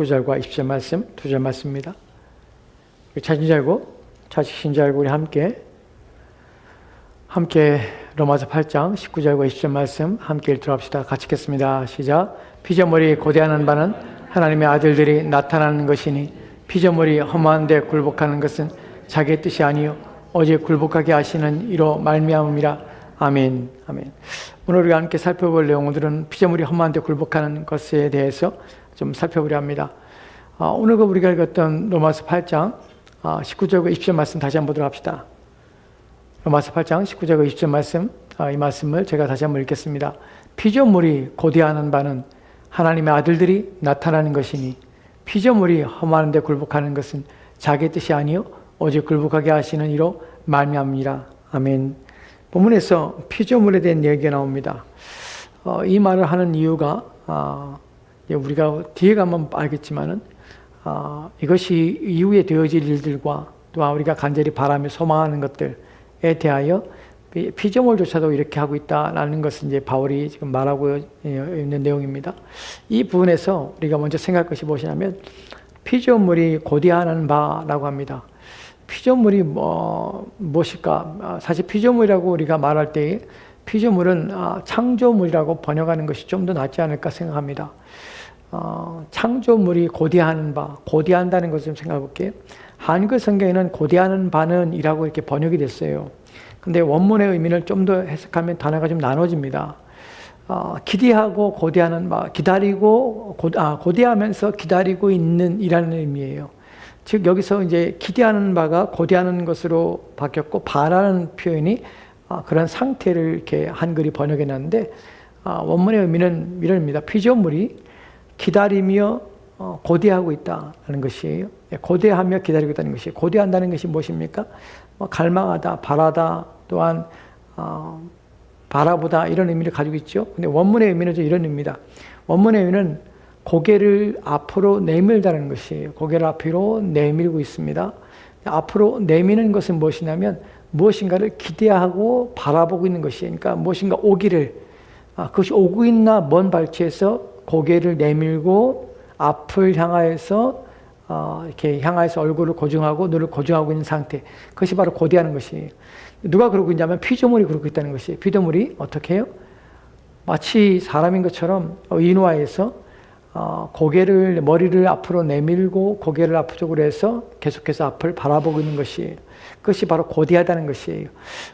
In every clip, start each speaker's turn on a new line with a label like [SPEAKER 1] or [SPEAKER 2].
[SPEAKER 1] 19절과 20절 말씀, 두 절 말씀입니다. 찾은 줄 알고, 줄 알고 우리 함께 함께 로마서 8장 19절과 20절 말씀 함께 읽도록 합시다. 같이 읽겠습니다. 시작. 피조물이 고대하는 바는 하나님의 아들들이 나타나는 것이니 피조물이 험한 데 굴복하는 것은 자기의 뜻이 아니요 오직 굴복하게 하시는 이로 말미암음이라. 아멘. 아멘. 오늘 우리가 함께 살펴볼 내용들은 피조물이 험한 데 굴복하는 것에 대해서 좀 살펴보려 합니다. 아, 오늘 그 우리가 읽었던 로마서 8장 아, 19절과 20절 말씀 다시 한번 보도록 합시다. 로마서 8장 19절과 20절 말씀 아, 이 말씀을 제가 다시 한번 읽겠습니다. 피조물이 고대하는 바는 하나님의 아들들이 나타나는 것이니 피조물이 험하는데 굴복하는 것은 자기의 뜻이 아니요 오직 굴복하게 하시는 이로 말미암니라. 아멘. 본문에서 피조물에 대한 얘기가 나옵니다. 어, 이 말을 하는 이유가 아, 우리가 뒤에 가면 알겠지만은 아, 이것이 이후에 되어질 일들과 또한 우리가 간절히 바라며 소망하는 것들에 대하여 피조물조차도 이렇게 하고 있다라는 것을 이제 바울이 지금 말하고 있는 내용입니다. 이 부분에서 우리가 먼저 생각할 것이 무엇이냐면 피조물이 고대하는 바라고 합니다. 피조물이 뭐 무엇일까? 사실 피조물이라고 우리가 말할 때 피조물은 창조물이라고 번역하는 것이 좀 더 낫지 않을까 생각합니다. 어, 창조물이 고대하는 바, 고대한다는 것을 좀 생각해 볼게요. 한글 성경에는 고대하는 바는 이라고 이렇게 번역이 됐어요. 근데 원문의 의미를 좀 더 해석하면 단어가 좀 나눠집니다. 어, 기대하고 고대하는 바, 기다리고, 고, 아, 고대하면서 기다리고 있는 이라는 의미예요. 즉, 여기서 이제 기대하는 바가 고대하는 것으로 바뀌었고, 바라는 표현이 아, 그런 상태를 이렇게 한글이 번역해 놨는데, 아, 원문의 의미는 이런입니다. 피조물이 기다리며 어, 고대하고 있다는 것이에요. 예, 고대하며 기다리고 있다는 것이 고대한다는 것이 무엇입니까? 뭐 갈망하다, 바라다, 또한 어, 바라보다 이런 의미를 가지고 있죠. 근데 원문의 의미는 이런 의미입니다. 원문의 의미는 고개를 앞으로 내밀다는 것이에요. 고개를 앞으로 내밀고 있습니다. 앞으로 내미는 것은 무엇이냐면 무엇인가를 기대하고 바라보고 있는 것이에요. 그러니까 무엇인가 오기를 아, 그것이 오고 있나 먼 발치에서 고개를 내밀고 앞을 향하여서 어, 이렇게 향하여서 얼굴을 고정하고 눈을 고정하고 있는 상태. 그것이 바로 고대하는 것이에요. 누가 그러고 있냐면 피조물이 그러고 있다는 것이에요. 피조물이 어떻게 해요? 마치 사람인 것처럼 인화해서 어, 고개를 머리를 앞으로 내밀고 고개를 앞쪽으로 해서 계속해서 앞을 바라보고 있는 것이에요. 그것이 바로 고대하다는 것이에요.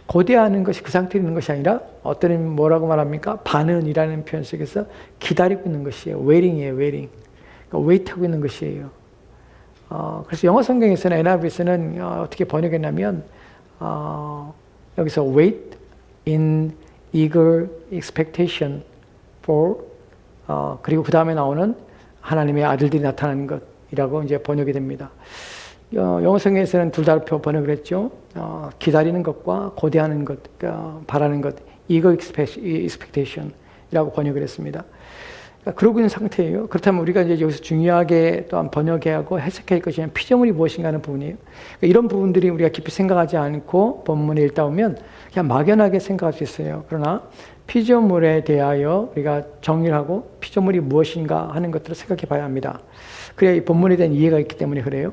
[SPEAKER 1] 고대하는 것이 그 상태에 있는 것이 아니라 어떤 뭐라고 말합니까? 반은이라는 표현 속에서 기다리고 있는 것이에요. 웨이팅이에요. 웨이팅. 그러니까 웨이트하고 있는 것이에요. 어, 그래서 영어 성경에서는 NIV에서는 어, 떻게 번역했냐면 어, 여기서 wait in eager expectation for 어, 그리고 그 다음에 나오는 하나님의 아들들이 나타나는 것이라고 이제 번역이 됩니다. 어, 영어 성경에서는 둘 다 번역을 했죠. 어, 기다리는 것과 고대하는 것, 어, 바라는 것, eager expectation이라고 번역을 했습니다. 그러니까 그러고 있는 상태예요. 그렇다면 우리가 이제 여기서 중요하게 또한 번역해야 하고 해석해야 할 것이 피조물이 무엇인가 하는 부분이에요. 그러니까 이런 부분들이 우리가 깊이 생각하지 않고 본문에 읽다 보면 그냥 막연하게 생각할 수 있어요. 그러나 피조물에 대하여 우리가 정리를 하고 피조물이 무엇인가 하는 것들을 생각해 봐야 합니다. 그래야 이 본문에 대한 이해가 있기 때문에 그래요.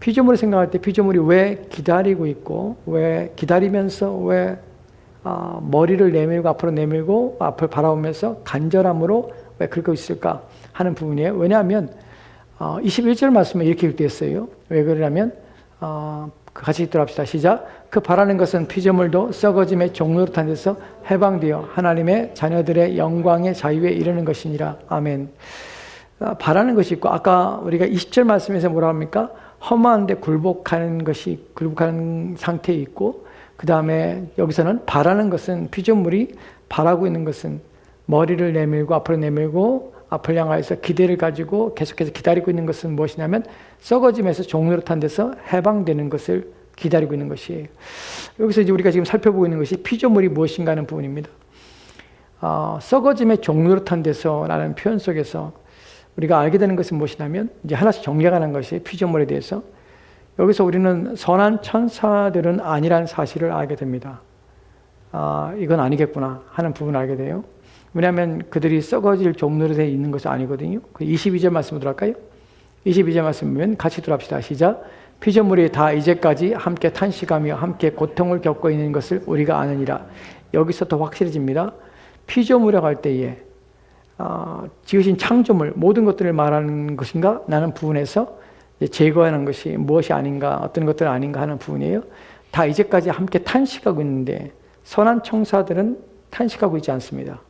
[SPEAKER 1] 피조물을 생각할 때 피조물이 왜 기다리고 있고 왜 기다리면서 왜 아, 머리를 내밀고 앞으로 내밀고 앞을 바라보면서 간절함으로 왜 그러고 있을까 하는 부분이에요. 왜냐하면 어, 21절 말씀에 이렇게 읽되었어요. 왜 그러냐면 어, 같이 읽도록 합시다. 시작. 그 바라는 것은 피조물도 썩어짐의 종로릇한 데서 해방되어 하나님의 자녀들의 영광의 자유에 이르는 것이니라. 아멘. 어, 바라는 것이 있고 아까 우리가 20절 말씀에서 뭐라 합니까? 험한데 굴복하는 것이 굴복하는 상태에 있고 그 다음에 여기서는 바라는 것은 피조물이 바라고 있는 것은 머리를 내밀고 앞으로 내밀고 앞을 향하여서 기대를 가지고 계속해서 기다리고 있는 것은 무엇이냐면 썩어짐에서 종노릇한 데서 해방되는 것을 기다리고 있는 것이에요. 여기서 이제 우리가 지금 살펴보고 있는 것이 피조물이 무엇인가 하는 부분입니다. 어, 썩어짐의 종노릇한 데서라는 표현 속에서 우리가 알게 되는 것은 무엇이냐면 이제 하나씩 정리하는 것이 피조물에 대해서 여기서 우리는 선한 천사들은 아니라는 사실을 알게 됩니다. 아, 이건 아니겠구나 하는 부분을 알게 돼요. 왜냐하면 그들이 썩어질 종로릇에 있는 것이 아니거든요. 그 22절 말씀으로 할까요? 22절 말씀 보면 같이 들어갑시다. 시작. 피조물이 다 이제까지 함께 탄식하며 함께 고통을 겪고 있는 것을 우리가 아느니라. 여기서 더 확실해집니다. 피조물이라고 할 때에 어, 지으신 창조물 모든 것들을 말하는 것인가? 나는 부분에서 제거하는 것이 무엇이 아닌가, 어떤 것들 아닌가 하는 부분이에요. 다 이제까지 함께 탄식하고 있는데 선한 청사들은 탄식하고 있지 않습니다.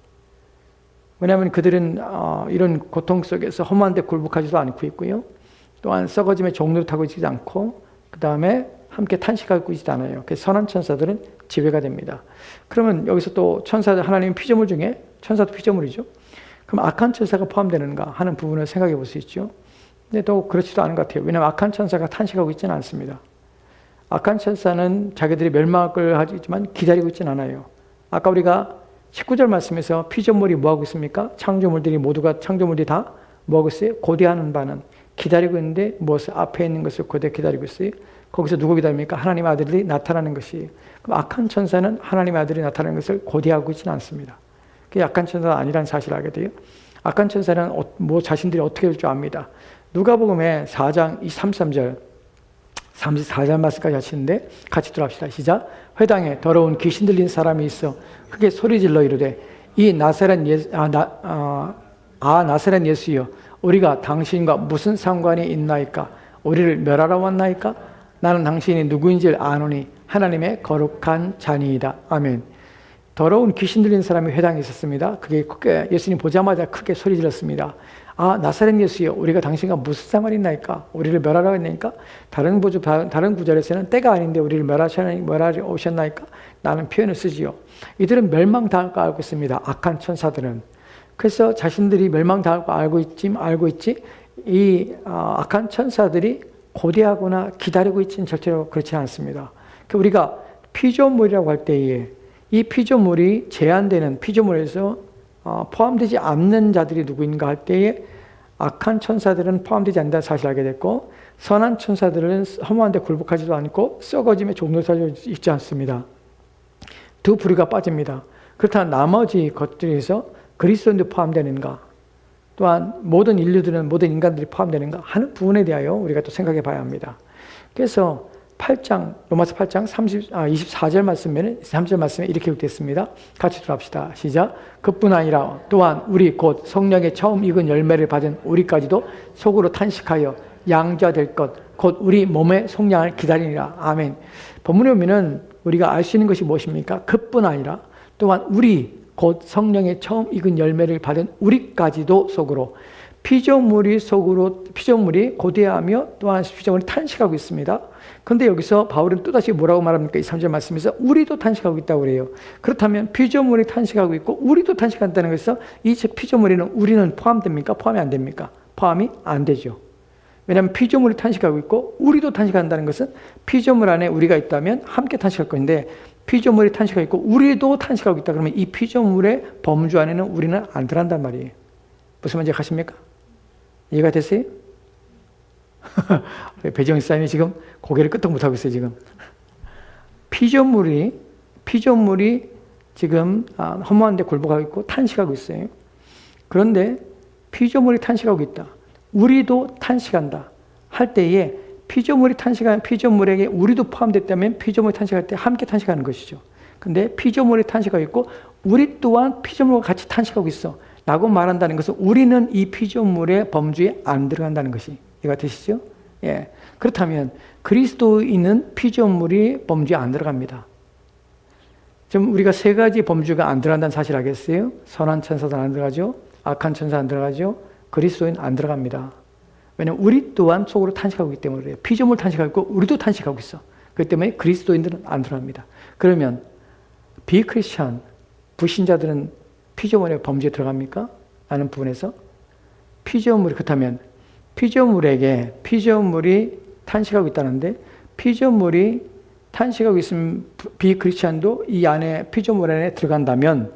[SPEAKER 1] 왜냐하면 그들은 어, 이런 고통 속에서 험한 데 굴복하지도 않고 있고요. 또한 썩어짐의 종로를 타고 있지 않고 그 다음에 함께 탄식하고 있지 않아요. 그래서 선한 천사들은 지배가 됩니다. 그러면 여기서 또 천사들 하나님 피조물 중에 천사도 피조물이죠. 그럼 악한 천사가 포함되는가 하는 부분을 생각해 볼 수 있죠. 근데 또 그렇지도 않은 것 같아요. 왜냐하면 악한 천사가 탄식하고 있지는 않습니다. 악한 천사는 자기들이 멸망을 하지만 기다리고 있지는 않아요. 아까 우리가 19절 말씀에서 피조물이 뭐하고 있습니까? 창조물들이 모두가 창조물이 다 뭐하고 있어요? 고대하는 바는 기다리고 있는데 무엇을 앞에 있는 것을 고대 기다리고 있어요. 거기서 누구 기다립니까? 하나님 아들이 나타나는 것이. 그럼 악한 천사는 하나님 아들이 나타나는 것을 고대하고 있지는 않습니다. 그게 악한 천사가 아니라는 사실을 알게 돼요. 악한 천사는 어- 뭐 자신들이 어떻게 될 줄 압니다. 누가복음의 4장 23절 34절 말씀까지 하시는데 같이 들어갑시다. 시작. 회당에 더러운 귀신 들린 사람이 있어 크게 소리 질러 이르되 이 나사렛 예수 아, 나, 아, 아 나사렛 예수여 우리가 당신과 무슨 상관이 있나이까 우리를 멸하러 왔나이까 나는 당신이 누구인지를 아노니 하나님의 거룩한 자니이다. 아멘. 더러운 귀신 들린 사람이 회당에 있었습니다. 그게 크게 예수님 보자마자 크게 소리 질렀습니다. 아 나사렛 예수여 우리가 당신과 무슨 상관이 있나이까 우리를 멸하러 왔나이까 다른 부주 다른 구절에서는 때가 아닌데 우리를 멸하시나 멸하러 오셨나이까 나는 표현을 쓰지요. 이들은 멸망당할 거 알고 있습니다. 악한 천사들은 그래서 자신들이 멸망당할 거 알고 있지 알고 있지 이 어, 악한 천사들이 고대하거나 기다리고 있지는 절대로 그렇지 않습니다. 그 우리가 피조물이라고 할 때에 이 피조물이 제한되는 피조물에서 어, 포함되지 않는 자들이 누구인가 할 때에 악한 천사들은 포함되지 않는다는 사실을 알게 됐고 선한 천사들은 허무한데 굴복하지도 않고 썩어짐에 종로사져 있지 않습니다. 두 부류가 빠집니다. 그렇다면 나머지 것들에서 그리스도인도 포함되는가? 또한 모든 인류들은 모든 인간들이 포함되는가 하는 부분에 대하여 우리가 또 생각해 봐야 합니다. 그래서 8장 로마서 8장 30, 아, 24절 말씀에는 3절 말씀에 이렇게 기록됐습니다. 같이 들어갑시다. 시작. 그뿐 아니라 또한 우리 곧 성령의 처음 익은 열매를 받은 우리까지도 속으로 탄식하여 양자될 것 곧 우리 몸의 속량을 기다리니라. 아멘. 본문에 보면은 우리가 알 수 있는 것이 무엇입니까? 그뿐 아니라 또한 우리 곧 성령의 처음 익은 열매를 받은 우리까지도 속으로 피조물이 속으로 피조물이 고대하며 또한 피조물이 탄식하고 있습니다. 그런데 여기서 바울은 또다시 뭐라고 말합니까? 이 3절 말씀에서 우리도 탄식하고 있다고 그래요. 그렇다면 피조물이 탄식하고 있고 우리도 탄식한다는 것에서 이 피조물에는 우리는 포함됩니까? 포함이 안 됩니까? 포함이 안 되죠. 왜냐하면 피조물이 탄식하고 있고 우리도 탄식한다는 것은 피조물 안에 우리가 있다면 함께 탄식할 건데 피조물이 탄식하고 있고 우리도 탄식하고 있다 그러면 이 피조물의 범주 안에는 우리는 안 들어간단 말이에요. 무슨 말인지 가십니까? 이해가 됐어요? 배정희 사님이 지금 고개를 끄덕 못하고 있어요, 지금. 피조물이, 피조물이 지금 아, 허무한데 굴복하고 있고 탄식하고 있어요. 그런데 피조물이 탄식하고 있다. 우리도 탄식한다. 할 때에 피조물이 탄식하는 피조물에게 우리도 포함됐다면 피조물이 탄식할 때 함께 탄식하는 것이죠. 근데 피조물이 탄식하고 있고 우리 또한 피조물과 같이 탄식하고 있어. 라고 말한다는 것은 우리는 이 피조물의 범주에 안 들어간다는 것이 이해가 되시죠? 예. 그렇다면 그리스도인은 피조물이 범주에 안 들어갑니다. 지금 우리가 세 가지 범주가 안 들어간다는 사실 알겠어요? 선한 천사도 안 들어가죠? 악한 천사 안 들어가죠? 그리스도인 안 들어갑니다. 왜냐면 우리 또한 속으로 탄식하고 있기 때문에 그래요. 피조물 탄식하고 있고 우리도 탄식하고 있어. 그렇기 때문에 그리스도인들은 안 들어갑니다. 그러면 비크리스천 불신자들은 피조물의 범죄에 들어갑니까? 라는 부분에서 피조물이 그렇다면 피조물에게 피조물이 탄식하고 있다는데 피조물이 탄식하고 있으면 비크리스천도 이 안에 피조물 안에 들어간다면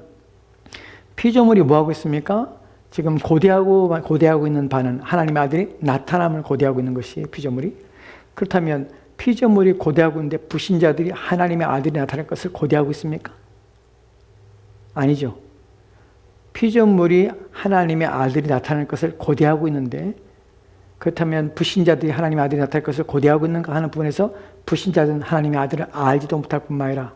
[SPEAKER 1] 피조물이 뭐 하고 있습니까? 지금 고대하고 고대하고 있는 바는 하나님의 아들이 나타남을 고대하고 있는 것이 피조물이 그렇다면 피조물이 고대하고 있는데 불신자들이 하나님의 아들이 나타날 것을 고대하고 있습니까? 아니죠. 피조물이 하나님의 아들이 나타날 것을 고대하고 있는데 그렇다면 불신자들이 하나님의 아들이 나타날 것을 고대하고 있는가 하는 부분에서 불신자들은 하나님의 아들을 알지도 못할 뿐만 아니라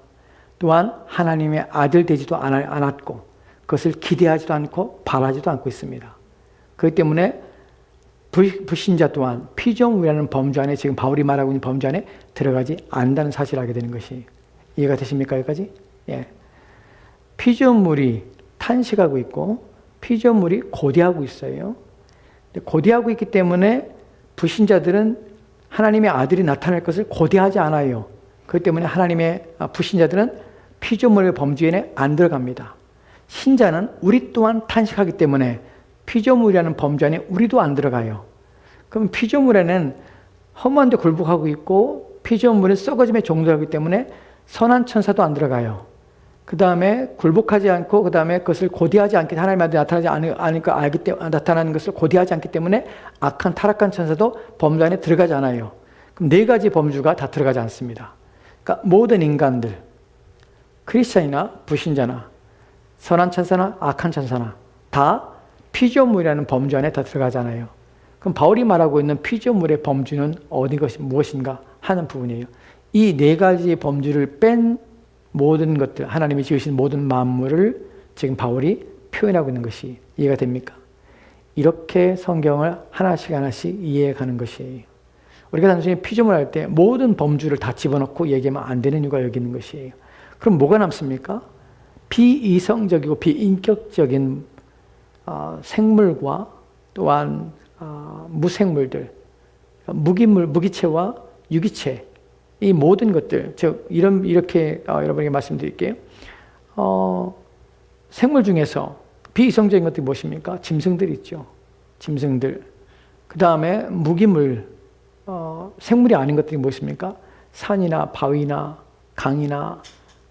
[SPEAKER 1] 또한 하나님의 아들 되지도 않- 않았고 그것을 기대하지도 않고 바라지도 않고 있습니다. 그렇기 때문에 불- 불신자 또한 피조물이라는 범주 안에 지금 바울이 말하고 있는 범주 안에 들어가지 않는다는 사실을 알게 되는 것이 이해가 되십니까 여기까지? 예. 피조물이 탄식하고 있고 피조물이 고대하고 있어요. 고대하고 있기 때문에 불신자들은 하나님의 아들이 나타날 것을 고대하지 않아요. 그렇기 때문에 하나님의 아, 불신자들은 피조물의 범주에 안 들어갑니다. 신자는 우리 또한 탄식하기 때문에 피조물이라는 범주 안에 우리도 안 들어가요. 그럼 피조물에는 험한데 굴복하고 있고 피조물은 썩어짐에 종도하기 때문에 선한 천사도 안 들어가요. 그 다음에 굴복하지 않고 그 다음에 그것을 고대하지 않기 하나님 앞에 나타나지 않- 않으니까 알기 때문에 나타나는 것을 고대하지 않기 때문에 악한 타락한 천사도 범주 안에 들어가지 않아요. 그럼 네 가지 범주가 다 들어가지 않습니다. 그러니까 모든 인간들 크리스천이나 불신자나 선한 천사나 악한 천사나 다 피조물이라는 범주 안에 다 들어가잖아요. 그럼 바울이 말하고 있는 피조물의 범주는 어디 것이 무엇인가 하는 부분이에요. 이 네 가지 범주를 뺀 모든 것들, 하나님이 지으신 모든 만물을 지금 바울이 표현하고 있는 것이 이해가 됩니까? 이렇게 성경을 하나씩 하나씩 이해가는 것이에요. 우리가 단순히 피조물 할 때 모든 범주를 다 집어넣고 얘기하면 안 되는 이유가 여기 있는 것이에요. 그럼 뭐가 남습니까? 비이성적이고 비인격적인 어, 생물과 또한 어, 무생물들, 무기물, 무기체와 유기체 이 모든 것들, 즉 이런 이렇게 어, 여러분에게 말씀드릴게요. 어, 생물 중에서 비이성적인 것들이 무엇입니까? 짐승들 있죠. 짐승들. 그 다음에 무기물, 어, 생물이 아닌 것들이 무엇입니까? 산이나 바위나 강이나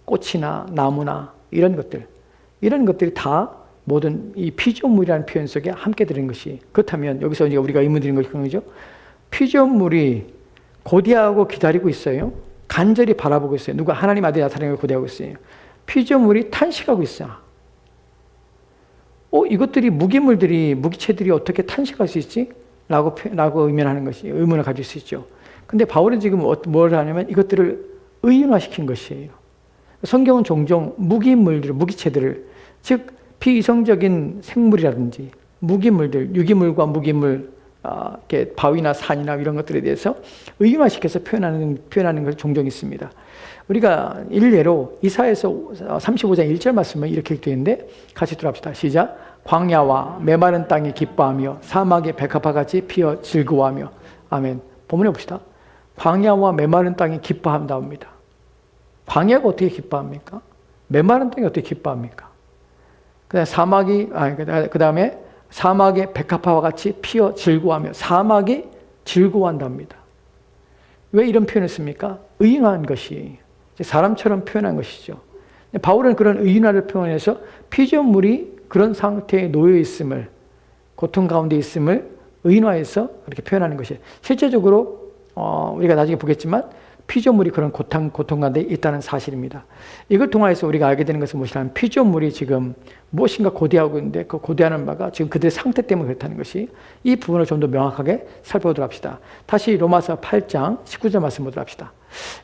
[SPEAKER 1] 꽃이나 나무나 이런 것들. 이런 것들이 다 모든 이 피조물이라는 표현 속에 함께 들은 것이 그렇다면 여기서 이제 우리가 의문 드리는 것이 그런 거죠. 피조물이 고대하고 기다리고 있어요. 간절히 바라보고 있어요. 누가 하나님 아들이 나타나는 걸 고대하고 있어요. 피조물이 탄식하고 있어. 어, 이것들이 무기물들이 무기체들이 어떻게 탄식할 수 있지? 라고 표- 라고 의문하는 것이 의문을 가질 수 있죠. 근데 바울은 지금 어- 뭘 하냐면 이것들을 의인화시킨 것이에요. 성경은 종종 무기물들, 무기체들을 즉 비이성적인 생물이라든지 무기물들, 유기물과 무기물, 아, 이렇게 바위나 산이나 이런 것들에 대해서 의인화시켜서 표현하는 표현하는 것이 종종 있습니다. 우리가 일례로 이사에서 35장 1절 말씀은 이렇게 되어 있는데 같이 들어갑시다. 시작. 광야와 메마른 땅이 기뻐하며 사막의 백합화 같이 피어 즐거워하며 아멘. 본문에 봅시다. 광야와 메마른 땅이 기뻐한다옵니다. 광야가 어떻게 기뻐합니까? 메마른 땅이 어떻게 기뻐합니까? 그다음 사막이 아 그다음에 사막의 백합화와 같이 피어 즐거워하며 사막이 즐거워한답니다. 왜 이런 표현을 씁니까? 의인화한 것이 사람처럼 표현한 것이죠. 바울은 그런 의인화를 표현해서 피조물이 그런 상태에 놓여 있음을 고통 가운데 있음을 의인화해서 그렇게 표현하는 것이 실제적으로 어, 우리가 나중에 보겠지만 피조물이 그런 고통, 고통 가운데 있다는 사실입니다. 이걸 통해서 우리가 알게 되는 것은 무엇이냐면 피조물이 지금 무엇인가 고대하고 있는데 그 고대하는 바가 지금 그들의 상태 때문에 그렇다는 것이 이 부분을 좀 더 명확하게 살펴보도록 합시다. 다시 로마서 8장 19절 말씀 보도록 합시다.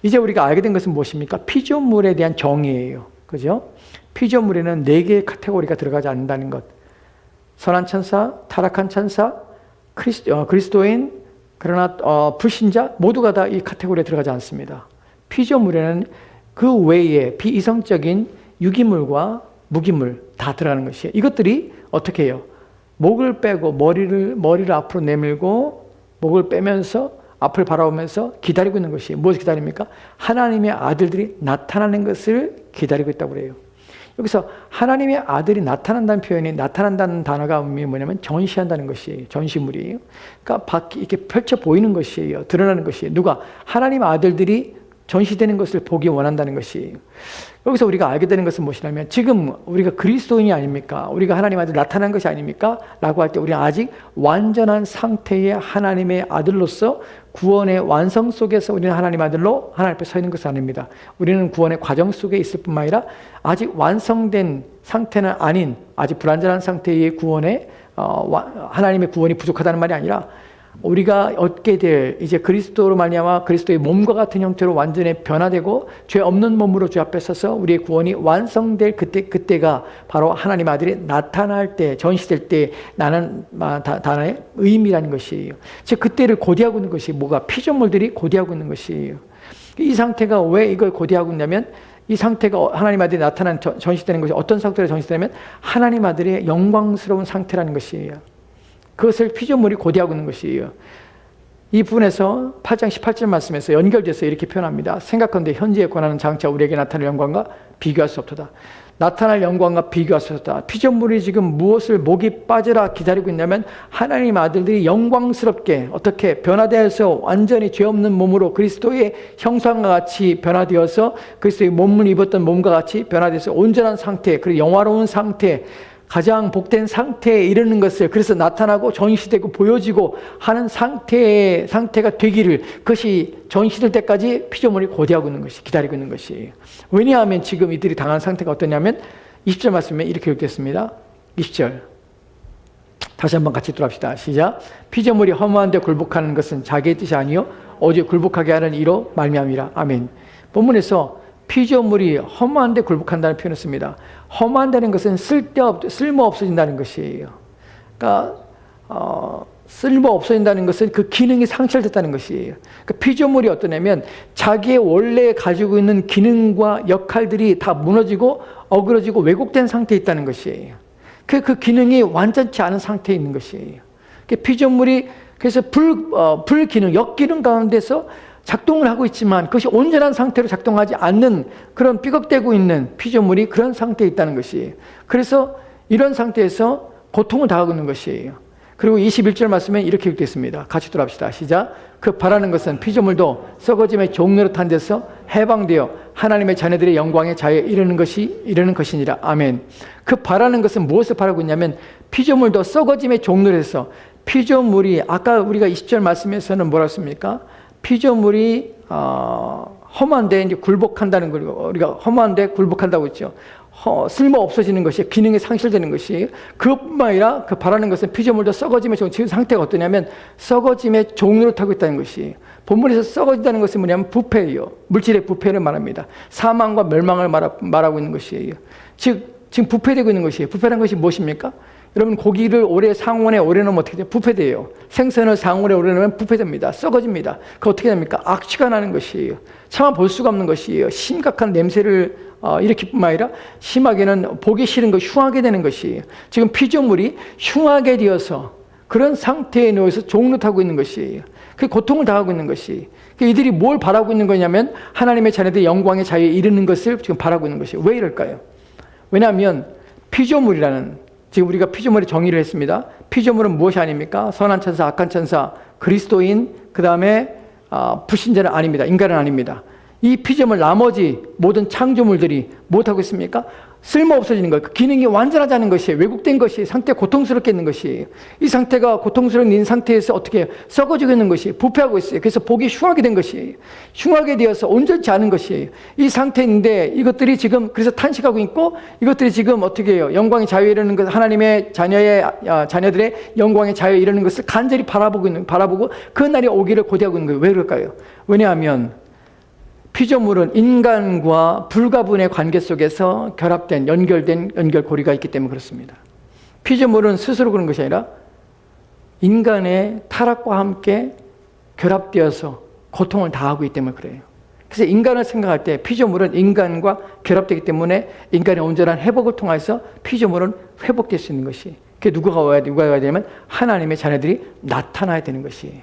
[SPEAKER 1] 이제 우리가 알게 된 것은 무엇입니까? 피조물에 대한 정의예요. 그죠? 피조물에는 네 개의 카테고리가 들어가지 않는다는 것. 선한 천사, 타락한 천사, 크리스, 어, 그리스도인, 그러나 어, 불신자 모두가 다 이 카테고리에 들어가지 않습니다. 피조물에는 그 외에 비이성적인 유기물과 무기물 다 들어가는 것이에요. 이것들이 어떻게 해요? 목을 빼고 머리를 머리를 앞으로 내밀고 목을 빼면서 앞을 바라보면서 기다리고 있는 것이 무엇을 기다립니까? 하나님의 아들들이 나타나는 것을 기다리고 있다고 그래요. 여기서 하나님의 아들이 나타난다는 표현이 나타난다는 단어가 뭐냐면 전시한다는 것이에요. 전시물이에요. 그러니까 밖 이렇게 펼쳐 보이는 것이에요. 드러나는 것이에요. 누가 하나님의 아들들이 전시되는 것을 보기 원한다는 것이에요. 여기서 우리가 알게 되는 것은 무엇이냐면 지금 우리가 그리스도인이 아닙니까? 우리가 하나님 아들 나타난 것이 아닙니까? 라고 할 때 우리는 아직 완전한 상태의 하나님의 아들로서 구원의 완성 속에서 우리는 하나님 아들로 하나님 앞에 서 있는 것은 아닙니다. 우리는 구원의 과정 속에 있을 뿐만 아니라 아직 완성된 상태는 아닌 아직 불완전한 상태의 구원에 어, 와- 하나님의 구원이 부족하다는 말이 아니라 우리가 얻게 될 이제 그리스도로 말미암아 그리스도의 몸과 같은 형태로 완전히 변화되고 죄 없는 몸으로 주 앞에 서서 우리의 구원이 완성될 그때 그때가 바로 하나님 아들이 나타날 때 전시될 때 나는 단어의 의미라는 것이에요. 즉 그때를 고대하고 있는 것이 뭐가 피조물들이 고대하고 있는 것이에요. 이 상태가 왜 이걸 고대하고 있냐면 이 상태가 하나님 아들이 나타난 전- 전시되는 것이 어떤 상태로 전시되냐면 하나님 아들의 영광스러운 상태라는 것이에요. 그것을 피조물이 고대하고 있는 것이에요. 이 부분에서 8장 18절 말씀에서 연결돼서 이렇게 표현합니다. 생각건대 현재의 권한은 장차 우리에게 나타날 영광과 비교할 수 없도다. 나타날 영광과 비교할 수 없다. 피조물이 지금 무엇을 목이 빠져라 기다리고 있냐면 하나님 아들들이 영광스럽게 어떻게 변화되어서 완전히 죄 없는 몸으로 그리스도의 형상과 같이 변화되어서 그리스도의 몸을 입었던 몸과 같이 변화돼서 온전한 상태, 그리고 영화로운 상태, 가장 복된 상태에 이르는 것을 그래서 나타나고 전시되고 보여지고 하는 상태 상태가 되기를 그것이 전시될 때까지 피조물이 고대하고 있는 것이 기다리고 있는 것이에요. 왜냐하면 지금 이들이 당한 상태가 어떠냐면 20절 말씀에 이렇게 기록됐습니다. 20절 다시 한번 같이 들어갑시다. 시작. 피조물이 허무한데 굴복하는 것은 자기의 뜻이 아니요 오직 굴복하게 하는 이로 말미암이라. 아멘. 본문에서 피조물이 허무한데 굴복한다는 표현을 씁니다. 허무한다는 것은 쓸데없 쓸모 없어진다는 것이에요. 그러니까 어, 쓸모 없어진다는 것은 그 기능이 상실됐다는 것이에요. 그 피조물이 어떠냐면 자기의 원래 가지고 있는 기능과 역할들이 다 무너지고 어그러지고 왜곡된 상태에 있다는 것이에요. 그, 그 기능이 완전치 않은 상태에 있는 것이에요. 그 피조물이 그래서 불, 어, 불기능, 역기능 가운데서 작동을 하고 있지만 그것이 온전한 상태로 작동하지 않는 그런 삐걱대고 있는 피조물이 그런 상태에 있다는 것이에요. 그래서 이런 상태에서 고통을 당하고 있는 것이에요. 그리고 21절 말씀에 이렇게 읽겠습니다. 같이 돌아갑시다. 시작. 그 바라는 것은 피조물도 썩어짐의 종로로 탄 데서 해방되어 하나님의 자녀들의 영광에 자유에 이르는 것이 이르는 것이니라. 아멘. 그 바라는 것은 무엇을 바라고 있냐면 피조물도 썩어짐의 종로에서 피조물이 아까 우리가 20절 말씀에서는 뭐라 했습니까? 피조물이 어, 험한데 이제 굴복한다는 걸 우리가 험한데 굴복한다고 했죠. 허, 쓸모 없어지는 것이 기능이 상실되는 것이 그것뿐만 아니라 그 바라는 것은 피조물도 썩어짐의 종 지금 상태가 어떠냐면 썩어짐의 종로를 타고 있다는 것이 본문에서 썩어진다는 것은 뭐냐면 부패예요. 물질의 부패를 말합니다. 사망과 멸망을 말하, 말하고 있는 것이에요. 즉 지금 부패되고 있는 것이에요. 부패란 것이 무엇입니까? 여러분 고기를 오래 상온에 오래 놓으면 어떻게 돼요? 부패돼요. 생선을 상온에 오래 놓으면 부패됩니다. 썩어집니다. 그 어떻게 됩니까? 악취가 나는 것이에요. 차마 볼 수가 없는 것이에요. 심각한 냄새를 어, 일으킬 뿐만 아니라 심하게는 보기 싫은 것, 흉하게 되는 것이에요. 지금 피조물이 흉하게 되어서 그런 상태에 놓여서 종로타고 있는 것이에요. 그 고통을 당하고 있는 것이. 그 이들이 뭘 바라고 있는 거냐면 하나님의 자녀들의 영광의 자유에 이르는 것을 지금 바라고 있는 것이에요. 왜 이럴까요? 왜냐하면 피조물이라는 지금 우리가 피조물의 정의를 했습니다. 피조물은 무엇이 아닙니까? 선한 천사, 악한 천사, 그리스도인, 그 다음에 아, 불신자는 아닙니다. 인간은 아닙니다. 이 피조물 나머지 모든 창조물들이 못하고 있습니까? 쓸모 없어지는 거예요. 그 기능이 완전하지 않은 것이에요. 왜곡된 것이 상태 고통스럽게 있는 것이에요. 이 상태가 고통스러운 인 상태에서 어떻게 썩어지고 있는 것이 부패하고 있어요. 그래서 보기 흉하게 된 것이에요. 흉하게 되어서 온전치 않은 것이에요. 이 상태인데 이것들이 지금 그래서 탄식하고 있고 이것들이 지금 어떻게 해요? 영광의 자유에 이르는 것 하나님의 자녀의 아, 자녀들의 영광의 자유에 이르는 것을 간절히 바라보고 있는 바라보고 그 날이 오기를 고대하고 있는 거예요. 왜 그럴까요? 왜냐하면 피조물은 인간과 불가분의 관계 속에서 결합된 연결된 연결고리가 있기 때문에 그렇습니다. 피조물은 스스로 그런 것이 아니라 인간의 타락과 함께 결합되어서 고통을 당하고 있기 때문에 그래요. 그래서 인간을 생각할 때 피조물은 인간과 결합되기 때문에 인간의 온전한 회복을 통해서 피조물은 회복될 수 있는 것이. 그게 누구가 와야 누가 와야 되냐면 하나님의 자녀들이 나타나야 되는 것이에요.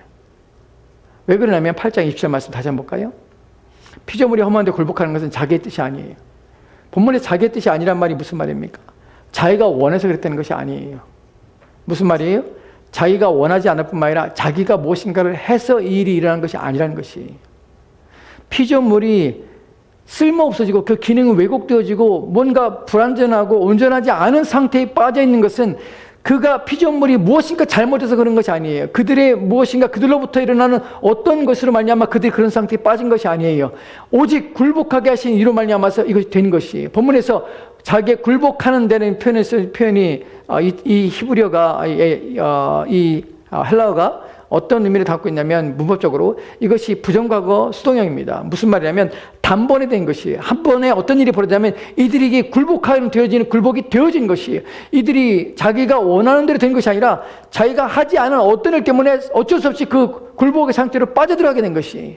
[SPEAKER 1] 왜 그러냐면 8장 20절 말씀 다시 한번 볼까요? 피조물이 험한데 굴복하는 것은 자기의 뜻이 아니에요. 본문에 자기의 뜻이 아니란 말이 무슨 말입니까? 자기가 원해서 그랬다는 것이 아니에요. 무슨 말이에요? 자기가 원하지 않을 뿐만 아니라 자기가 무엇인가를 해서 이 일이 일어난 것이 아니라는 것이. 피조물이 쓸모 없어지고 그 기능이 왜곡되어지고 뭔가 불완전하고 온전하지 않은 상태에 빠져 있는 것은 그가 피조물이 무엇인가 잘못해서 그런 것이 아니에요. 그들의 무엇인가 그들로부터 일어나는 어떤 것으로 말미암아 그들이 그런 상태에 빠진 것이 아니에요. 오직 굴복하게 하신 이로 말미암아서 이것이 된 것이에요. 본문에서 자기 굴복하는 데는 표현에서 표현이 어, 이, 이 히브리어가 이, 어, 이 어, 헬라어가 어떤 의미를 담고 있냐면 문법적으로 이것이 부정과거 수동형입니다. 무슨 말이냐면 단번에 된 것이 한 번에 어떤 일이 벌어지냐면 이들에게 굴복하는 되어지는 굴복이 되어진 것이에요. 이들이 자기가 원하는 대로 된 것이 아니라 자기가 하지 않은 어떤 일 때문에 어쩔 수 없이 그 굴복의 상태로 빠져들어가게 된 것이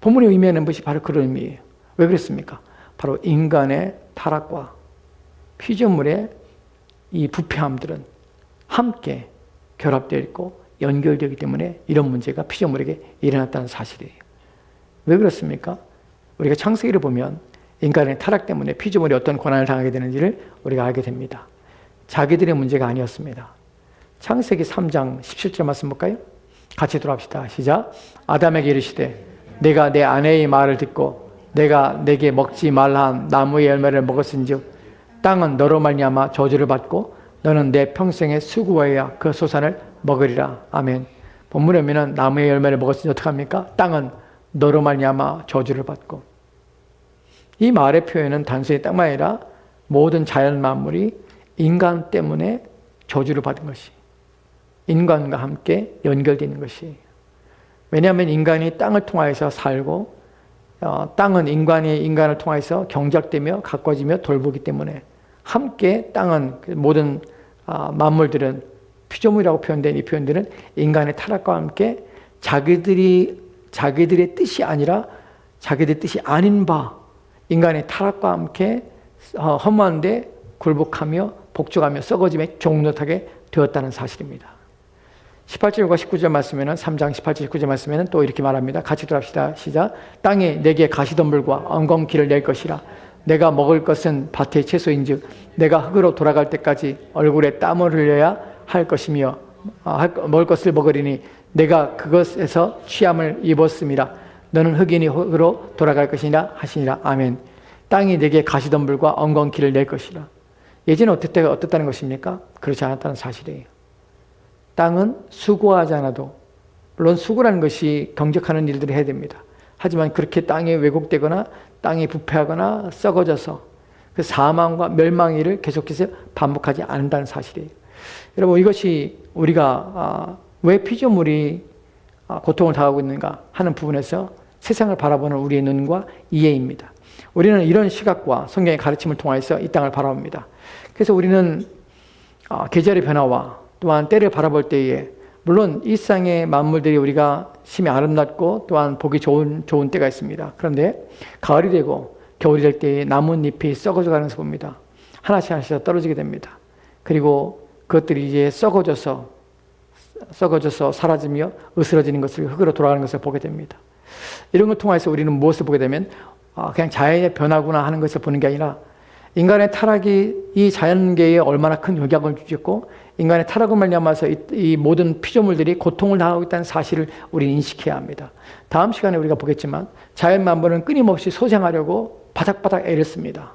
[SPEAKER 1] 본문이 의미하는 것이 바로 그런 의미예요. 왜 그랬습니까? 바로 인간의 타락과 피조물의 이 부패함들은 함께 결합되어 있고 연결되기 때문에 이런 문제가 피조물에게 일어났다는 사실이에요. 왜 그렇습니까? 우리가 창세기를 보면 인간의 타락 때문에 피조물이 어떤 고난을 당하게 되는지를 우리가 알게 됩니다. 자기들의 문제가 아니었습니다. 창세기 3장 17절 말씀 볼까요? 같이 돌아갑시다. 시작. 아담에게 이르시되 내가 내 아내의 말을 듣고 내가 내게 먹지 말라 한 나무의 열매를 먹었은즉 땅은 너로 말미암아 저주를 받고 너는 내 평생의 수고해야 그 소산을 먹으리라. 아멘. 본문에 보면 나무의 열매를 먹었으니 어떡합니까? 땅은 너로 말미암아 저주를 받고 이 말의 표현은 단순히 땅만 아니라 모든 자연 만물이 인간 때문에 저주를 받은 것이 인간과 함께 연결되는 것이 왜냐하면 인간이 땅을 통하여서 살고 어, 땅은 인간이 인간을 통해서 경작되며 가꿔지며 돌보기 때문에 함께 땅은 그 모든 아, 만물들은 피조물이라고 표현된 이 표현들은 인간의 타락과 함께 자기들이 자기들의 뜻이 아니라 자기들 뜻이 아닌 바 인간의 타락과 함께 어, 허무한데 굴복하며 복종하며 썩어짐에 종노하게 되었다는 사실입니다. 18절과 19절 말씀에는 3장 18절 19절 말씀에는 또 이렇게 말합니다. 같이 들합시다. 시작. 땅에 내게 가시덤불과 엉겅퀴를 낼 것이라. 내가 먹을 것은 밭의 채소인즉 내가 흙으로 돌아갈 때까지 얼굴에 땀을 흘려야 할 것이며 아, 먹을 것을 먹으리니 내가 그것에서 취함을 입었습니다. 너는 흑인이 흙으로 돌아갈 것이라 하시니라. 아멘. 땅이 내게 가시덤불과 엉겅퀴를 낼 것이라. 예전에 어땠다, 어떻다는 것입니까? 그렇지 않았다는 사실이에요. 땅은 수고하지 않아도 물론 수고라는 것이 경적하는 일들을 해야 됩니다. 하지만 그렇게 땅이 왜곡되거나 땅이 부패하거나 썩어져서 그 사망과 멸망의 일을 계속해서 반복하지 않는다는 사실이에요. 여러분 이것이 우리가 아, 왜 피조물이 아, 고통을 당하고 있는가 하는 부분에서 세상을 바라보는 우리의 눈과 이해입니다. 우리는 이런 시각과 성경의 가르침을 통해서 이 땅을 바라봅니다. 그래서 우리는 아, 계절의 변화와 또한 때를 바라볼 때에 물론 일상의 만물들이 우리가 심히 아름답고 또한 보기 좋은 좋은 때가 있습니다. 그런데 가을이 되고 겨울이 될 때에 나뭇잎이 썩어져 가는 것을 봅니다. 하나씩 하나씩 떨어지게 됩니다. 그리고 그것들이 이제 썩어져서 썩어져서 사라지며 으스러지는 것을 흙으로 돌아가는 것을 보게 됩니다. 이런 걸 통해서 우리는 무엇을 보게 되면 아, 그냥 자연의 변화구나 하는 것을 보는 게 아니라 인간의 타락이 이 자연계에 얼마나 큰 영향을 주었고 인간의 타락을 말미암아서 이, 이, 모든 피조물들이 고통을 당하고 있다는 사실을 우리는 인식해야 합니다. 다음 시간에 우리가 보겠지만 자연 만물은 끊임없이 소생하려고 바닥바닥 애를 씁니다.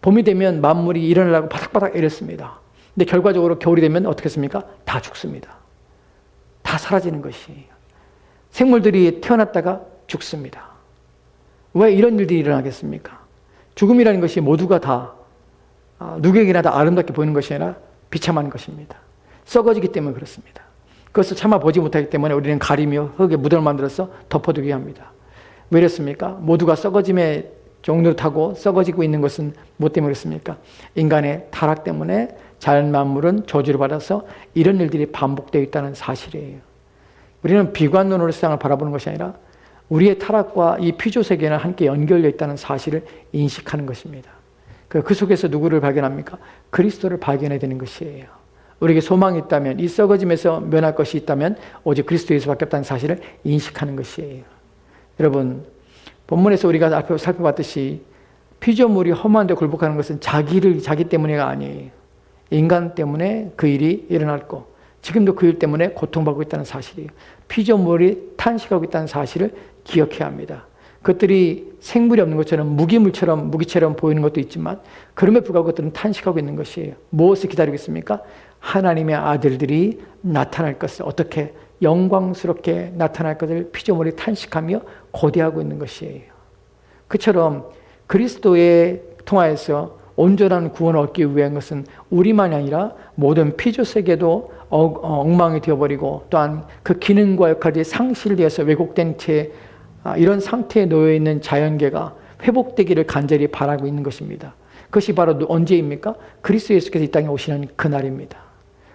[SPEAKER 1] 봄이 되면 만물이 일어나려고 바닥바닥 애를 씁니다. 근데 결과적으로 겨울이 되면 어떻게 습니까? 다 죽습니다. 다 사라지는 것이에요. 생물들이 태어났다가 죽습니다. 왜 이런 일들이 일어나겠습니까? 죽음이라는 것이 모두가 다 아, 누구에게나 다 아름답게 보이는 것이 아니라 비참한 것입니다. 썩어지기 때문에 그렇습니다. 그것을 참아 보지 못하기 때문에 우리는 가리며 흙에 무덤을 만들어서 덮어두게 합니다. 왜 이렇습니까? 모두가 썩어짐에 종로를 타고 썩어지고 있는 것은 뭐 때문에 그렇습니까? 인간의 타락 때문에 자연 만물은 저주를 받아서 이런 일들이 반복되어 있다는 사실이에요. 우리는 비관론으로 세상을 바라보는 것이 아니라 우리의 타락과 이 피조 세계는 함께 연결되어 있다는 사실을 인식하는 것입니다. 그, 그 속에서 누구를 발견합니까? 그리스도를 발견해야 되는 것이에요. 우리에게 소망이 있다면, 이 썩어짐에서 면할 것이 있다면, 오직 그리스도 예수밖에 없다는 사실을 인식하는 것이에요. 여러분, 본문에서 우리가 살펴봤듯이 피조물이 험한 데 굴복하는 것은 자기를, 자기 때문에가 아니에요. 인간 때문에 그 일이 일어났고, 지금도 그 일 때문에 고통받고 있다는 사실이에요. 피조물이 탄식하고 있다는 사실을 기억해야 합니다. 그것들이 생물이 없는 것처럼 무기물처럼 무기처럼 보이는 것도 있지만 그럼에도 불구하고 그것들은 탄식하고 있는 것이에요. 무엇을 기다리고 있습니까? 하나님의 아들들이 나타날 것을 어떻게 영광스럽게 나타날 것을 피조물이 탄식하며 고대하고 있는 것이에요. 그처럼 그리스도의 통하여서 온전한 구원을 얻기 위한 것은 우리만이 아니라 모든 피조 세계도 어, 어, 엉망이 되어버리고 또한 그 기능과 역할이 상실되어서 왜곡된 채 아, 이런 상태에 놓여 있는 자연계가 회복되기를 간절히 바라고 있는 것입니다. 그것이 바로 언제입니까? 그리스도 예수께서 이 땅에 오시는 그날입니다.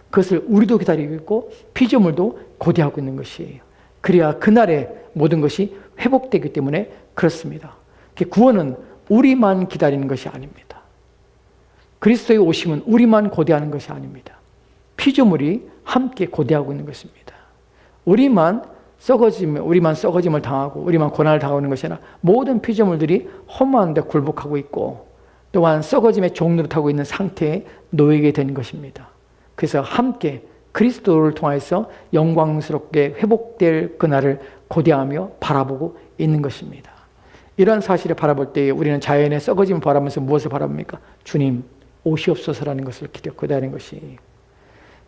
[SPEAKER 1] 그것을 우리도 기다리고 있고 피조물도 고대하고 있는 것이에요. 그래야 그날에 모든 것이 회복되기 때문에 그렇습니다. 구원은 우리만 기다리는 것이 아닙니다. 그리스도의 오심은 우리만 고대하는 것이 아닙니다. 피조물이 함께 고대하고 있는 것입니다. 우리만 썩어짐, 우리만 썩어짐을 당하고 우리만 고난을 당하는 것이 아니라 모든 피조물들이 허무한데 굴복하고 있고 또한 썩어짐의 종로를 타고 있는 상태에 놓이게 된 것입니다. 그래서 함께 그리스도를 통해서 영광스럽게 회복될 그날을 고대하며 바라보고 있는 것입니다. 이러한 사실을 바라볼 때 우리는 자연의 썩어짐을 바라면서 무엇을 바라봅니까? 주님 오시옵소서라는 것을 기대하는 것이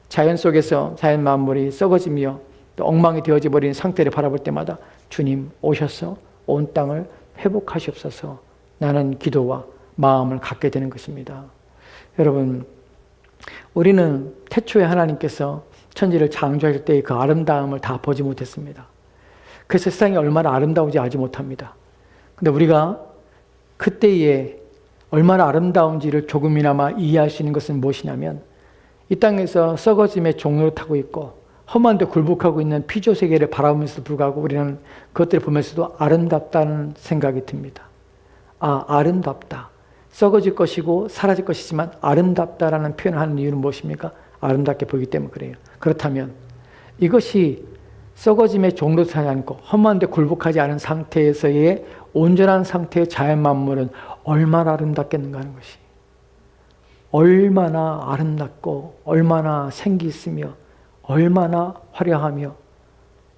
[SPEAKER 1] 자연 속에서 자연 만물이 썩어지며 또 엉망이 되어져 버린 상태를 바라볼 때마다 주님 오셔서 온 땅을 회복하시옵소서 나는 기도와 마음을 갖게 되는 것입니다. 여러분 우리는 태초에 하나님께서 천지를 창조할 때의 그 아름다움을 다 보지 못했습니다. 그래서 세상이 얼마나 아름다운지 알지 못합니다. 근데 우리가 그때에 얼마나 아름다운지를 조금이나마 있는 것은 무엇이냐면 이 땅에서 썩어짐의 종로를 타고 있고 험한데 굴복하고 있는 피조 세계를 바라보면서도 불구하고 우리는 그것들을 보면서도 아름답다는 생각이 듭니다. 아, 아름답다. 썩어질 것이고 사라질 것이지만 아름답다라는 표현을 하는 이유는 무엇입니까? 아름답게 보이기 때문에 그래요. 그렇다면 이것이 썩어짐의 종로 타지 않고 험한데 굴복하지 않은 상태에서의 온전한 상태의 자연 만물은 얼마나 아름답겠는가 하는 것이 얼마나 아름답고 얼마나 생기 있으며 얼마나 화려하며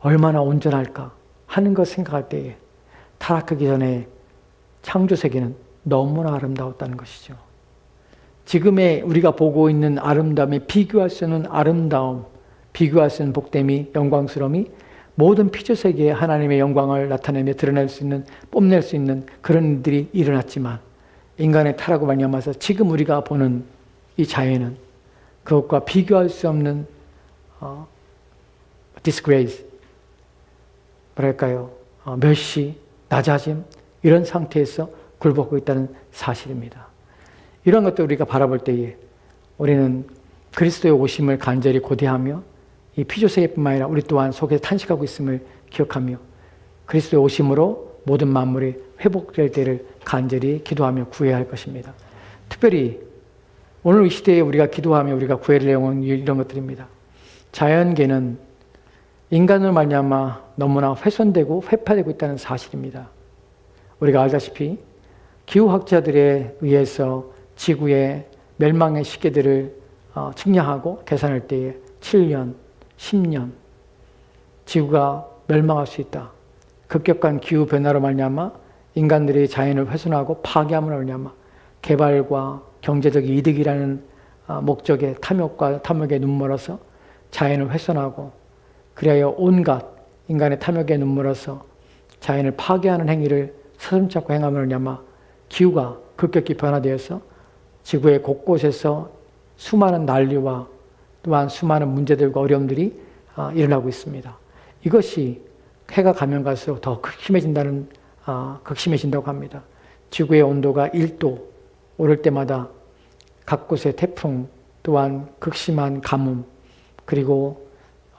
[SPEAKER 1] 얼마나 온전할까 하는 것 생각할 때에 타락하기 전에 창조 세계는 너무나 아름다웠다는 것이죠. 지금의 우리가 보고 있는 아름다움에 비교할 수 없는 아름다움, 비교할 수 없는 복됨이 영광스러움이 모든 피조 세계에 하나님의 영광을 나타내며 드러낼 수 있는 뽐낼 수 있는 그런 일들이 일어났지만 인간의 타락으로 말미암아서 지금 우리가 보는 이 자연은 그것과 비교할 수 없는 어, disgrace 뭐랄까요 어, 멸시 낮아짐 이런 상태에서 굴복하고 있다는 사실입니다. 이런 것들 우리가 바라볼 때에 우리는 그리스도의 오심을 간절히 고대하며 이 피조세계뿐만 아니라 우리 또한 속에 탄식하고 있음을 기억하며 그리스도의 오심으로 모든 만물이 회복될 때를 간절히 기도하며 구해야 할 것입니다. 특별히 오늘 이 시대에 우리가 기도하며 우리가 구해야 할 내용은 이런 것들입니다. 자연계는 인간을 말미암아 너무나 훼손되고 회파되고 있다는 사실입니다. 우리가 알다시피 기후학자들에 의해서 지구의 멸망의 시계들을 어, 측량하고 계산할 때에 7년, 10년 지구가 멸망할 수 있다. 급격한 기후 변화로 말미암아 인간들이 자연을 훼손하고 파괴함으로 말미암아 개발과 경제적 이득이라는 어, 목적의 탐욕과 탐욕에 눈물어서 자연을 훼손하고 그리하여 온갖 인간의 탐욕에 눈물어서 자연을 파괴하는 행위를 서슴찮고 행함으로 말미암아 기후가 급격히 변화되어서 지구의 곳곳에서 수많은 난리와 또한 수많은 문제들과 어려움들이 아, 일어나고 있습니다. 이것이 해가 가면 갈수록 더 극심해진다는 아, 극심해진다고 합니다. 지구의 온도가 1도 오를 때마다 각 곳의 태풍 또한 극심한 가뭄 그리고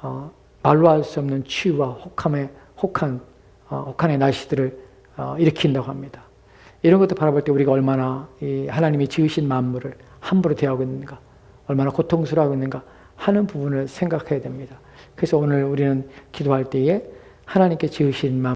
[SPEAKER 1] 어, 말로 할 수 없는 추위와 혹함의 혹한 어, 혹한의 날씨들을 어, 일으킨다고 합니다. 이런 것도 바라볼 때 우리가 얼마나 하나님이 지으신 만물을 함부로 대하고 있는가, 얼마나 고통스러워하고 있는가 하는 부분을 생각해야 됩니다. 그래서 오늘 우리는 기도할 때에 하나님께 지으신 만물